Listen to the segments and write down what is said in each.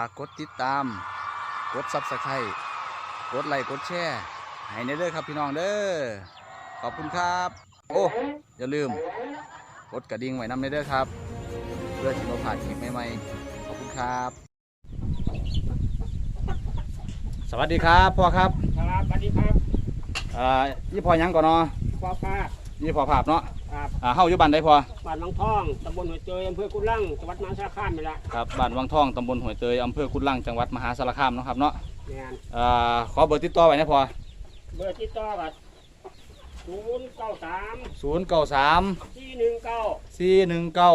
ากกดติดตาม กดซับสไครต์กดไลค์กดแชร์ให้ในเด้อครับพี่น้องเด้อขอบคุณครับ โอ้อย่าลืม กดกระดิ่งไว้นำในเด้อครับ เพื่อที่เราผ่านคลิปใหม่ๆขอบคุณครับ สวัสดีครับพ่อครับครับสวัสดีครับอ่ายี่พ่อหยังก่อนเนาะพ่อป้ายี่พ่อภาพเนาะ ครับอ่าเฮาอยู่บ้านใดพ่อบ้านหนองทองตำบลหัวเจยอำเภอกุลั่งจังหวัดมหาสารคามนี่แหละครับบ้านวังทองตำบลห้วยเตยอำเภอกุดลังจังหวัดมหาสารคามเนาะครับเนาะแม่นอ่าขอเบอร์ติดต่อไว้นะพ่อเบอร์ที่ต่อกับศูนย์เก้าสามศูนย์เก้าสามสี่หนึ่งเก้าสี่หนึ่งเก้า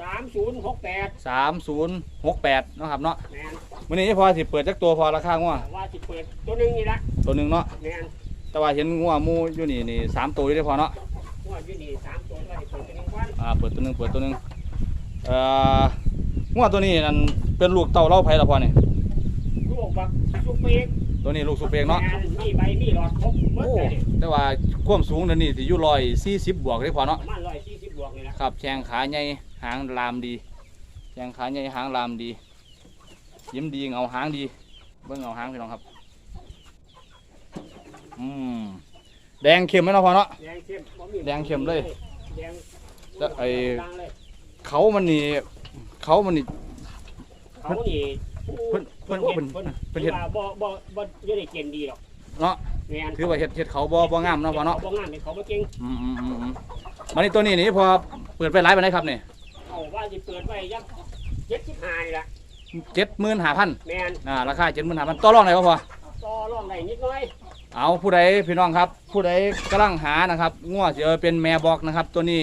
สามศูนย์หกแปดสามศูนย์หกแปดเนาะครับเนาะแม่นวันนี้พอสิเปิดจักตัวพอราคางัวว่าสิเปิดตัวหนึ่งนี่ละตัวหนึ่งเนาะแม่นแต่ว่าเห็นงัวหมูอยู่นี่นี่สามตัวอยู่ได้พอเนาะหัวอยูนี่ อ่าเปิดตัวหนึ่งเปิดตัวหนึ่งเอ่องัวตัวนี้นั่นเป็นลูกเต่าเล่าไผ่ละพอนี่ลูกบักลูกปีกตัวนี้ลูกสุเปงเนาะแม่มีใบมีหลอดครบหมดโอ้เลยนี่แต่ว่าความสูงเดี๋ยวนี้ที่อยู่ร้อยสี่สิบบวกได้พอเนาะ ประมาณร้อยสี่สิบบวกนี่ละครับแข้งขาใหญ่หางลามดีแข้งขาใหญ่หางลามดี ยิ้มดีเงาหางดี เบิ้งเงาหางพี่น้องครับ อืมแดงเข้มไหมเนาะพ่อเนาะ แดงเข้มบ่มีแดงเข้มเลย แดง แล้วไอ้ดังเลยเขามันนี่เขามันนี่ เขานี่เพิ่นเพิ่นเพิ่เพิ่นนเพิ่นเพิ่นเพิ่เฮ็นดว่าบ่บ่บ่บ่ได้เกณฑ์ดีหรอกเนาะแม่นถือว่าเฮ็ดเฮ็ดเขาบ่บ่งามเนาะพ่อเนาะบ่งามเป็นเขาบ่เก่งอืมอืมอืมอืมมันนี่ตัวนี้นี่พอเปิดไปหลายปานใดครับนี่เอาว่าสิเปิดไว้ยัก75นี่ล่ะเจ็ดหมื่นห้าพันแม่นอ่าราคาเจ็ดหมื่นห้าพันต่อรองไหนวะพ่อต่อรองได้นิดหน่อยเอาผู้ใดพี่น้องครับ ผู้ใดกำลังหานะครับงัวเสียเป็นแม่บอกนะครับ ตัวนี้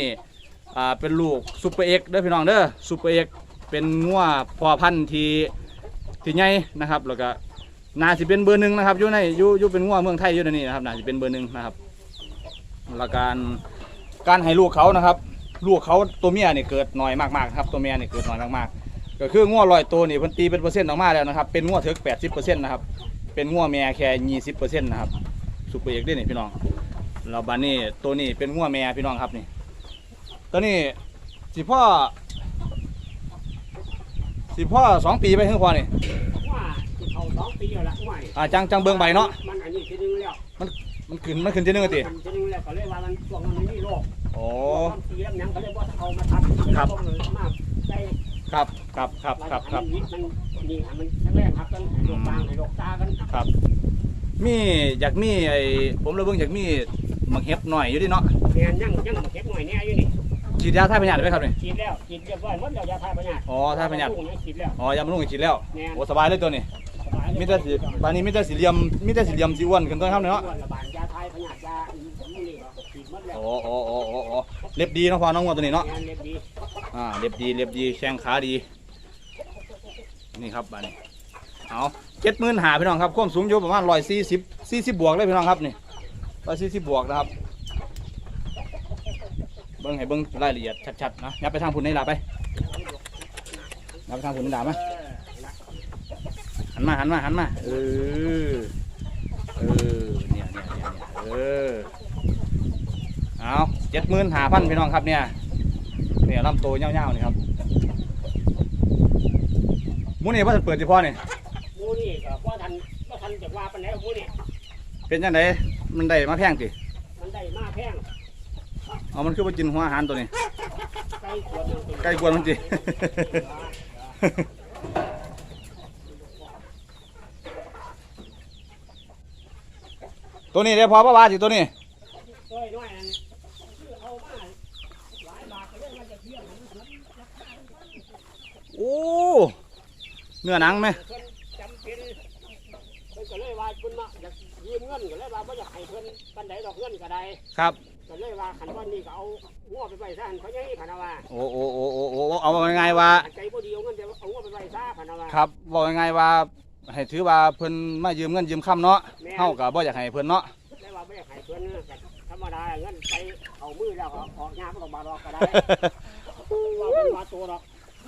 อ่าเป็นลูกซูเปอร์เอ็กเด้อพี่น้องเด้อซูเปอร์เอ็กเป็นงัวพอพันธุ์ที่ที่ใหญ่นะครับแล้วก็น่าสิเป็นเบอร์หนึ่งนะครับอยู่ในอยู่อยู่เป็นงัวเมืองไทยอยู่ในนี้นะครับน่าสิเป็นเบอร์หนึ่งนะครับแล้วการการให้ลูกเขานะครับ ลูกเขาตัวเมียนี่เกิดน้อยมากๆครับตัวเมียนี่เกิดน้อยมากๆ ก็คืองัวลอยตัวนี่พิ่นตีเป็นเปอร์เซ็นต์ออกมาแล้วนะครับเป็นงัวถึก80%นะครับเป็นงัวแม่แค่ยี่สิบเปอร์เซ็นต์นะครับสุเปอร์เอกเด้นี่พี่น้องเราบานนี้ตัวนี้เป็นงัวแม่พี่น้องครับนี่ ตัวนี้สิพ่อ สิพ่อสองปีไปถึงพ่อนี่ว่าสิเข้าสองปีแล้วล่ะว่านี่อ่าจังจังเบิ่งใบเนาะมันอันนี้ทีนึงแล้วมันขึ้นมันขึ้นจะนึงอะติมันทีนึงแล้วก็เลยว่ามันช่วงนั้นมันมีโรคโอ้บางทีแล้วหยังก็เลยบ่เอามาทับครับต้องเลยมาได้ครับครับครับครับครับมันมันนี่มันแรกครับกันให้โรคตาให้โรคตากันครับมีอยากมีไอ้ผมเลยเบิ่งอยากมีหมักเห็บหน่อยอยู่ดิเนาะแม่นยังยังมาเก็บหน่อยแน่อยู่นี่ ฉีดยาท่ายพยาธิได้ไหมครับนี่ฉีดแล้วฉีดเรียบร้อยหมดแล้วยาทายพยาธิอ๋อท่ายพยาธิลูกนี่ฉีดแล้วอ๋อยาบำรุงอีกฉีดแล้วแม่นโอ้สบายเลยตัวนี้สบายเลยมีแต่สีบานนี้มีแต่สีเหลี่ยมมีแต่สีเหลี่ยมสีอ้วนขึ้นต้นครับเนาะระบาดยาทายพยาธิยาอีนี่ก็ฉีดหมดแล้วโอ้โอ้โอ้โอ้โอ้เล็บดีเนาะพ่อน้องวัวตัวนี้เนาะงานเล็บดีอ่าเล็บดีเล็บดีแข้งขาดี นี่ครับบานนี้เอาเจ็ดหมื่นหาพี่น้องครับความสูงอยู่ประมาณร้อยสี่สิบสี่สิบบวกเลยพี่น้องครับนี่ร้อยสี่สิบบวกนะครับ เบิ้งให้เบิ้งรายละเอียดชัดๆนะยับไปทางพุ่นนี่ลาไปยับไปทางพุ่นนี่ลาไหมเออหันมาหันมาหันมาเออเออเนี่ยเนี่ยเนี่ยเนี่ยเออเอาเจ็ดหมื่นหาพันพี่น้องครับเนี่ยเนี่ยลำโตเงาวๆนี่ครับหมูนี่ว่าจะเปิดเฉพาะนี่หมูนี่ก็ว่าทันว่าทันจะว่าปันแล้วหมูนี่เป็นยังไงมันได้มาแพงสิ มันได้มาแพง เอามันคือว่ากินหัวอาหารตัวนี้ใกล้ขวดนึงใกล้กวนมันจิตัวนี้ได้พอปะวาสิตัวนี้ต้อยน้อยนั่นคือเอามาหลายบาทก็เรื่องมันจะเที่ยงมันสวนโอ้เนื้อหนังไหมเพิ่นจำเป็นเพิ่นก็เลยว่าเพิ่นมาอยากยืมเงินก็เลยว่าบ่อยากให้เพิ่นปันใดดอกเงินก็ได้ครับ ก็เลยว่าขันว่านี่ก็เอางัวไปไว้ซะหันเขาใหญ่ขันว่าโอ้โอ้โอ้โอ้โอ้เอาว่าง่ายๆว่าใจบ่ดีเอาเงินจะเอางัวไปไว้ซะขันว่า ครับบอกง่ายๆว่า ให้ถือว่าเพิ่นมายืมเงินยืมคำเนาะแม่เฮาก็บ่อยากให้เพิ่นเนาะเลยว่าบ่อยากให้เพิ่นก็ธรรมดาเงินไปเอามือแล้วก็ออกยามมันก็บาดอกก็ได้ว่าเป็นว่าตัวดอก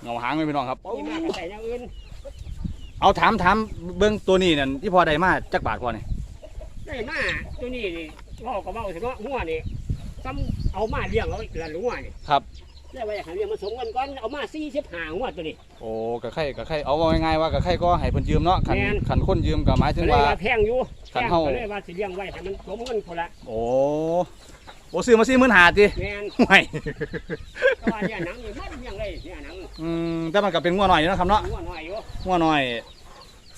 เงาหางไหมพี่น้องครับ นี่มาก็ใส่อย่างอื่นเอาถามถามเบิ่งตัวนี้นั่นที่พอได้มาจักบาทพอนี่ได้มาตัวนี้นี่เว้าก็เว้าสิเนาะงัวนี่ ซ้ำเอามาเลี้ยงเอาอีกละงัวนี่ครับได้ไว้ให้เลี้ยงมันสมกันก่อนเอามา45งวดตัวนี้ โอ้กะไข่กะไข่เอาว่าง่ายๆว่ากะไข่ก็ให้เพิ่นยืมเนาะขันแม่น ขันคนยืมก็หมายถึก็งเลยว่า ว่าแพงอยู่คันแพงเฮา ก็เลยว่าสิเลี้ยงไว้ให้มันสมกันคนละโอ้โอ้ซื้อมาสี่หมื่นหาติแม่นไม่ก็ว่าเนี่ยหนังนี่มันเลี้ยงเลยเนี่ยหนังอืมแต่มันก็เป็นงัวหน่อยอยู่นะครับเนาะงัวน้อยอยู่งัวหน่อย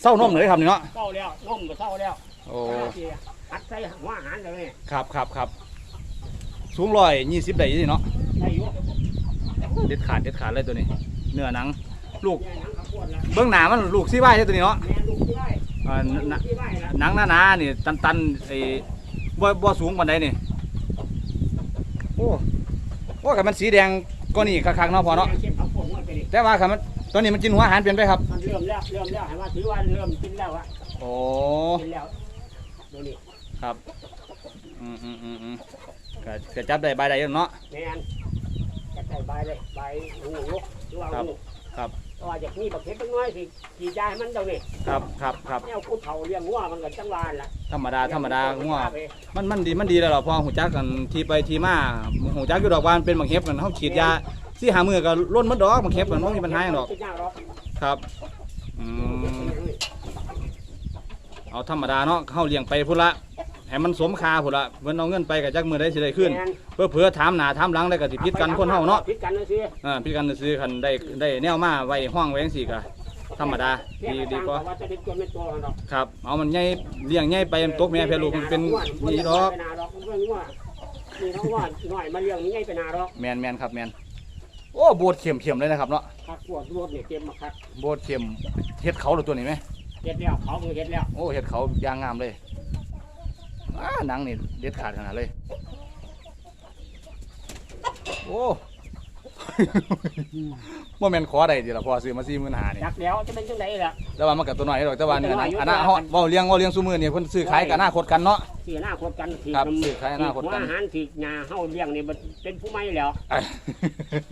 เศร้านมเลยครับนี่เนาะเศร้าแล้วนมก็เศร้าแล้วโอ้สิอัดใส่หัวอาหารเลยครับครับครับ สูงร้อยยี่สิบได้อยี่เนาะได้อยู่เด็ดขาดเด็ดขาดเลยตัวนี้ เนื้อหนัง ลูกเนี่ยหนังข้าวโพดละเบื้องหน้ามันลูกซี่ไว้ใช่ตัวนี้เนาะแม่ลูกที่ไว้อ่าหลูนกที่ไว้ละหนังหนาๆนี่ตันตันๆไอ้บ่บ่สูงปานใดนี่โอ้โอ้กับมันสีแดงก็นี่คักๆเนาะพอเนาะเก็บข้าวโพดงวดไปดิแต่ว่าครับมันตัวนี้มันกินหัวอาหารเป็นไปครับมันเริ่มแล้วเริ่มแล้วให้ว่าถือว่าเริ่มกินแล้วอะโอ้กินแล้วตัวนี้ครับ อืมอืมอืมอืมก็ก็จับได้ใบใดอยู่เนาะ แม่นจะใส่ใบเลยใบหูลูกหรือว่าครับหูครับเพราะว่าจากนี้บักเข็บเป็นน้อยสิกี่ยาให้มันเดี๋ยวนี้ครับครับครับแนวกูเผาเลี้ยงงัวมันก็จังหวานล่ะธรรมดาธรรมดางัวมันมันดีมันดีแล้วเหรอพอหูจักกันทีไปทีมาหูจักอยู่ดอกว่ามันเป็นบางเห็บกันเขาฉีดยาสี่หามือก็ล้นหมดดอกบางเห็บมันไม่มีปัญหาหยังดอกไม่ยากหรอกครับอืมเอาธรรมดาเนาะเข้าเลี้ยงไปพุ่นละ ให้มันสมคาพุ่นละเพิ่นเอาเงินไปกับจักมือได้สิได้ขึ้นแม่เพื่อเผื่อถามหน้าถามหลังได้ก็สิพิดกันคนเฮาเนาะพิดกันเลยสิอ่าพิดกันซื้อคันได้ได้แนวมาไว้ห้องไว้จังซี่ก็ธรรมดาดีดีกว่าว่าจะเป็นตัวเป็นตัวกันดอกครับเอามันใหญ่เลี้ยงใหญ่ไปมันตกแม่เพื่อลูกมันเป็นนี่ดอกไปนาดอกเพื่อนงัวนี่น้องว่าหน่อยมาเลี้ยงนี่ไงไปนาดอกแมนแมนครับแมนโอ้โบดเข็มเข็มเลยนะครับเนาะคักปวดรวดเนี่ยเก็บมาคักโบดเข็มเห็ดเขาหรือตัวนี้ไหมเฮ็ดแล้วเขามือเฮ็ดแล้วโอ้เห็ดเขายางงามเลย อ้าหนังนี่เด็ดขาดขนาดเลย โอ้โมเมนขอได้ดีละพอซื้อมาสี่หมื่นหานี่จักแล้วจะเป็นจังไดล่ะแต่ว่ามันกับตัวน้อยดอกแต่ว่าเนี่ยตัวน้นะอยอยู่อนาคตเว้าเลี้ยงเว้าเลี้ยงซุมือนี่เพิ่นซื้อขายกับอนาคตกันเนาะ สีหน้าคตกันสีครับน้ำซื้อขายอนาคตกันหัวอาหารสีหญ้าเฮาเลี้ยงนี่มันเป็นผู้ใหม่แล้ว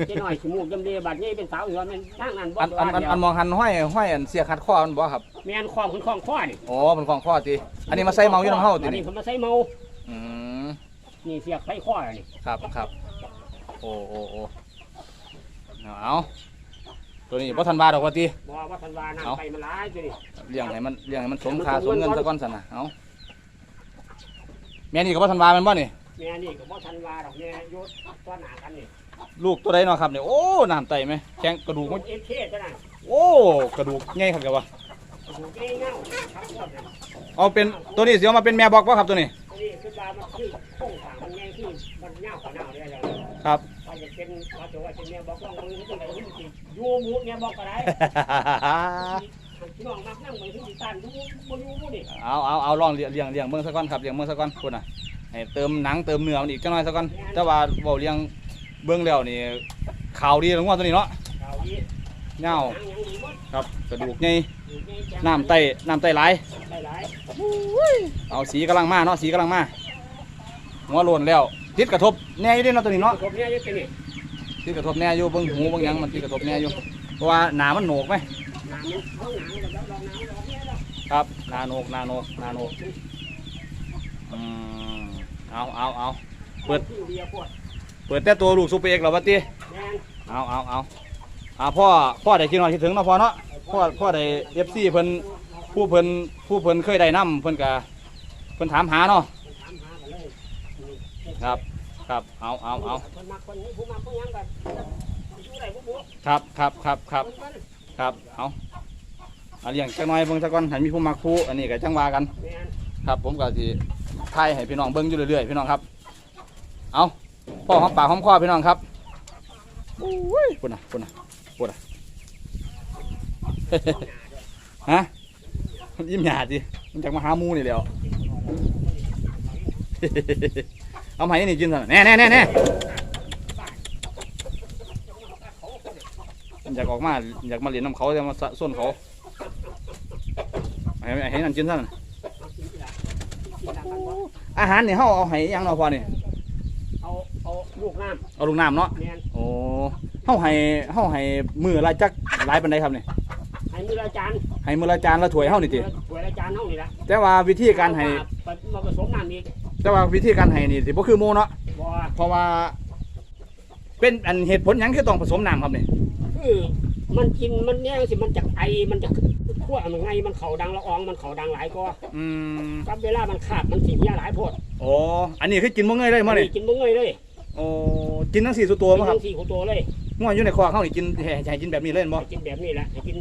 เจ้น้อยสมูกจำเดีบัดนี้เป็นสาวอยู่ว่ามันทางนั้นบ่อันอันอันอันมองหันห้อยห้อยอันเสียขัดข้อมันบ่ครับแม่นความคุณของข้อนี่อ๋อเป็นของข้อติอันนี้มาใส่เมาอยู่น้ำเฮาติอันนี้นี่เพิ่นมาใส่เมาอืมนี่เสียบใส่ข้อนี่ครับครับโอ้โอ้โอ้เอาตัวนี้บ่ทันบาดอกว่าติ บ่ว่าทันวาเอ้าน้ำไปมันหลายจังนี่เลี้ยงให้มันเลี้ยงให้มันสมค่าสมเงินซะก่อนซั่นน่ะเอาแม่นี่ก็บ่ทันบาแม่นบ่นี่ แม่นี่ก็บ่ทันวาดอกแม่อยู่ตัวหน้ากันนี่ลูกตัวใดเนาะครับเนี่ยโอ้น้ำไตไหมแข็งกระดูกมันเอฟเคจังนั้นโอ้กระดูกใหญ่ครับแกว่าดูเงี้ยเงาครับพวกนั้นเอาเป็นตัวนี้สิเอามาเป็นแม่บอกบ่ครับตัวนี้อันนี้คือว่ามันคือโค้งสร้างมันใหญ่คือมันยาวกว่าหน้าเลยแล้วครับว่าจะเป็นว่าจะว่าจะเนี่ยบอกว่ามือจังได๋มันสิอยู่หมู่เนี่ยบอกก็ได้ พี่น้องมักนั่งไปที่อีสานอยู่บ่อยู่หมู่นี่เอาเอาเอาลองเลี้ยงเลี้ยงเลี้ยงเบิ่งซะก่อนครับเลี้ยงเบิ่งซะก่อนคุณน่ะให้เติมหนังเติมเนื้อมันอีกจังหน่อยซะก่อนแต่ว่าเว้าเลี้ยงเบิ่งแล้วนี่ข่าวดีของว่าตัวนี้เนาะเอาอีเงาหนังยังดีหมดครับกระดูกใหญ่อยู่ใจังน้ำไตน้ำไตไหลายได้หลายเอาสีกำลังมาเนาะสีกำลังมาหัวโลนแล้วติดกระทบแน่อยู่เด้เนาะตัวนี้เนาะผมเนี่ยอยู่ที่นี่ติดกระทบแน่อยู่เบิ่งหูเบิ่งหยังมันติดกระทบแน่อยู่เพราะว่าหนามันโหนกไหม ครับนาโนกนาโนกนาโนกอืมเอาเอาเอาเปิด เปิดแต่ตัวลูกซุปเปอร์เอกแล้วบัดนี้แม่นเอาเอาเอาอ่าพ่อพ่อได้กินหน่อยคิดถึงเนาะพ่อเนาะพ่อพ่อได้เอฟซีเพิ่นผู้เพิ่นผู้เพิ่นเคยได้นํเพิ่นก็เพิ่นถามหาเนาะครับครับเอาเอาเอาครับครับครับครับ ครับเอาเอาเลี้ยงจักหน่อยเบิ่งซะก่อนให้มีผู้มักผู้อันนี้ก็จังว่ากัน ครับ ผมก็สิถ่ายให้พี่น้องเบิ่งอยู่เรื่อยๆพี่น้องครับ เอาพ่อหอมปากหอมคอพี่น้องครับโอ้ยปุ่นน่ะปุ่นน่ะปุ่นน่ะ ฮะยิ้มหยาดสิมันจากมาหาหมูนี่แหล้ว เอามาให้นี่กินซะแน่แน่แน่แน่มัน อยากออกมาอยากมาเรียนน้ำเขาจะมาสะส้นเขาให้ให้นั่นกินซะน่ะกินหลังกันบ่อาหารนี่เฮาเอาให้หยังเนาะพอนี่เอาเอาลูกน้เอาลูกน้ำเนาะำแม่นโอ้เฮาให้เฮาให้มือละจักหลายปานใดครับนี่ให้มือละจานให้มือละจานละถ้วยเฮานี่ติถ้วยละจานเท่านี่ละแต่ว่าวิธีการให้มาผสมน้ำอีกแต่ว่าวิธีการให้นี่สิบ่คือหมู่เนาะบ่เพราะว่า เป็นอันเหตุผลหยังคือต้องผสมน้ำครับนี่คือ มันกินมันเนี่ยสิมันจะไอมันจะขั้วมันไงมันเข่าดังละอองมันเข่าดังหลายก็อืมกับเวลามันขาดมันสีเหี้ยหลายโพดโอ้อันนี้คือกินบ่เงยเลยมั้งนี่กินบ่เงยเลยโอ้กินทั้งสี่สุดตัวกินมั้งครับทั้งสี่หัวตัวเลยง่วอยู่ในคอเขานี่กินให้ให้กินแบบนี้เล่นบ่ให้กินแบบนี้แหละให้กิน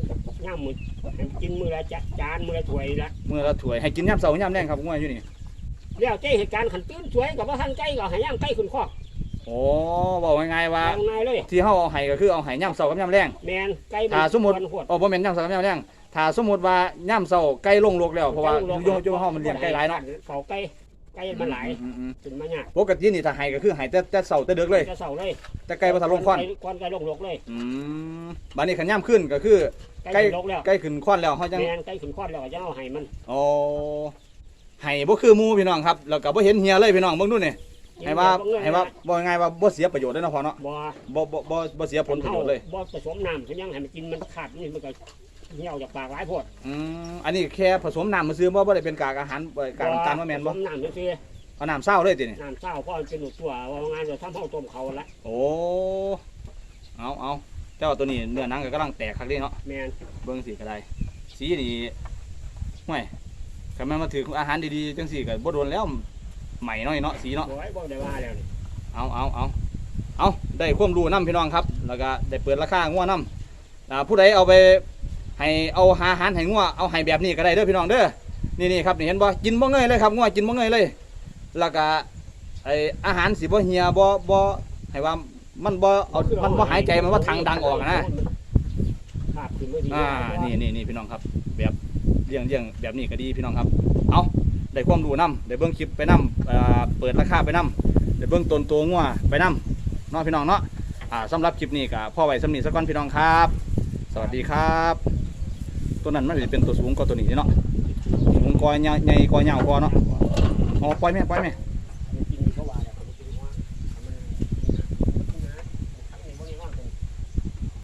ง่ามมือให้กินมือละจะจานมือละถ้วยละมื้อละถ้วยให้กินยามเช้ายามแลงครับง่วอยู่นี่แล้วใจเหตุการณ์ขันตื้นสวยกับว่าท่านใจก็ให้ย่างใกล้ขึ้นคอก โอ้บอกง่ายๆว่าเอาง่ายเลย ที่เฮาเอาให้ก็คือเอาให้ยามเช้ากับยามแลงแมนใกล้ถ้าสมมุตินหวด โอ้บ่แม่นยามเช้ากับยามแลงถ้าสมมุติว่าย่ามเช้าไก่ลงลกแล้วเพราะว่าอยู่อยู่เฮามันเลี้ยงไก่หลายเนาะเฝ้าไก่ไก่มันหลายอืมขึ้นมายากๆปกตินี่ถ้าให้ก็คือให้แต่แต่เช้าแต่ดึกเลย จะเสาเลยแต่ไก่บ่ทันลงควันควันไก่ลงหลกเลยอืมบัดนี้ขันย่ำขึ้นก็คือ ไก่ขึ้นลกแล้วใกล้ขึ้นควันแล้วเขาจัง แมนไก่ขึ้นควันแล้วก็จะเอาให้มัน โอ้ให้บ่คือหมู่พี่น้องครับ แล้วก็บ่เห็นเหียเลยพี่น้องเบิ่งดูนี่ ให้ว่าให้ว่าบ่ง่ายว่าบ่เสียประโยชน์เลยเนาะพ่อเนาะบ่บ่บ่บ่บ่เสียผลประโยชน์เลย บ่ผสมน้ำคือยังให้มันกินมันขาดนี่มันก็เหี่ยวจากปากหลายโพดอืมอันนี้แค่ผสมน้ำมาซื้อบ่บ่ได้เป็นกากอาหารบ่กากน้ำตาลบ่แม่นบ่ผสมน้ำซื่อเอาน้ำเศร้าเลยตินี่ๆน้ำเศร้าเพราะมันเป็นหนูตัวว่างานจะทำเฮาต้มเขาละโอ้เอาเอาแต่ว่าตัวนี้เนื้อหนังก็กำลังแตกคักเด้เนาะแมนเบิ่งสิก็ได้สีนี่ห่วยคันแม่นมาถืออาหารดีๆจังซี่ก็บ่โดนแล้ว ใหม่น้อยเนาะสีเนาะบ่ไว้บ่ได้ว่าแล้วนี่เอาเอาเอาเอาได้ความรู้น้ำพี่น้องครับ แล้วก็ได้เปิดราคางัวน้ำอ่าผู้ใดเอาไปให้เอาหาอาหารให้งัวเอาให้แบบนี้ก็ได้เด้อพี่น้องเด้อนี่นี่ครับนี่เห็นบ่กินบ่เงยเลยครับงัวกินบ่เงยเลย แล้วก็ไออาหารสิบ่เหี่ยบ่บ่ให้ว่ามันบ่เอามันบ่หายใจมันว่าทางดังออกอะนะขาดขึ้นบ่ดีอ่านี่นี่นี่พี่น้องครับแบบ เลี้ยงเลี้ยงแบบนี้ก็ดีพี่น้องครับ เอาได้ความรู้นํได้เบิ่งคลิปไปนํเอ่อเปิดราคาไปนํได้เบิ่งตนตัวงัวไปนํเนาะพี่น้องเนาะอ่าสำหรับคลิปนี้ก็พ่อไว้สำนีสักก้อนพี่น้องครับ สวัสดีครับ ตัวนั้นมันจะเป็นตัวสูงกว่าตัวนี้เนาะสูงกว่าใหญ่กว่าเหยาวกว่าเนาะอ๋อปล่อยแม่ปล่อยแม่